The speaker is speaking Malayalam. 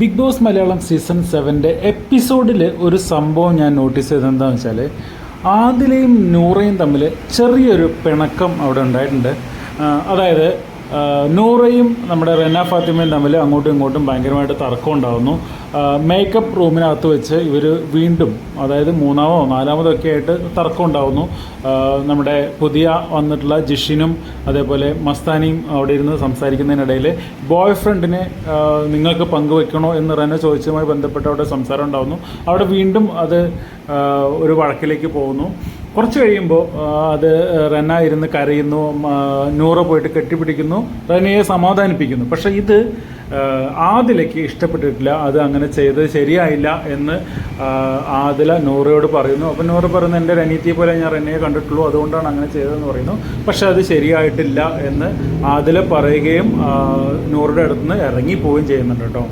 ബിഗ് ബോസ് മലയാളം സീസൺ സെവന്റെ എപ്പിസോഡിൽ ഒരു സംഭവം ഞാൻ നോട്ടീസ് ചെയ്തത് എന്താണെന്ന് വെച്ചാൽ ആദിലയും നൂറയും തമ്മിൽ ചെറിയൊരു പിണക്കം അവിടെ ഉണ്ടായിട്ടുണ്ട്. അതായത് നൂറയും നമ്മുടെ റെന ഫാത്തിമയും തമ്മിൽ അങ്ങോട്ടും ഇങ്ങോട്ടും ഭയങ്കരമായിട്ട് തർക്കം ഉണ്ടാകുന്നു മേക്കപ്പ് റൂമിനകത്ത് വെച്ച് ഇവർ വീണ്ടും അതായത് മൂന്നാമതോ നാലാമതോ ഒക്കെ ആയിട്ട് തർക്കം ഉണ്ടാകുന്നു നമ്മുടെ പുതിയ വന്നിട്ടുള്ള ജിഷിനും അതേപോലെ മസ്താനിയും അവിടെ ഇരുന്ന് സംസാരിക്കുന്നതിനിടയിൽ ബോയ് ഫ്രണ്ടിനെ നിങ്ങൾക്ക് പങ്കുവെക്കണോ എന്ന് റെന ചോദിച്ചതുമായി ബന്ധപ്പെട്ട് അവിടെ സംസാരം ഉണ്ടാകുന്നു അവിടെ വീണ്ടും അത് ഒരു വഴക്കിലേക്ക് പോകുന്നു. കുറച്ച് കഴിയുമ്പോൾ അത് റെന ഇരുന്ന് കരയുന്നു നൂറ പോയിട്ട് കെട്ടിപ്പിടിക്കുന്നു റെനയെ സമാധാനിപ്പിക്കുന്നു. പക്ഷെ ഇത് ആദിലയ്ക്ക് ഇഷ്ടപ്പെട്ടിട്ടില്ല. അത് അങ്ങനെ ചെയ്തത് ശരിയായില്ല എന്ന് ആദില നൂറയോട് പറയുന്നു. അപ്പം നൂറ പറയുന്നു എന്റെ രനീത്തിയെ പോലെ ഞാൻ റെനയെ കണ്ടിട്ടുള്ളൂ. അതുകൊണ്ടാണ് അങ്ങനെ ചെയ്തതെന്ന് പറയുന്നു. പക്ഷെ അത് ശരിയായിട്ടില്ല എന്ന് ആദില പറയുകയും നൂറുടെ അടുത്ത് നിന്ന് ഇറങ്ങിപ്പോവുകയും ചെയ്യുന്നുണ്ട് കേട്ടോ.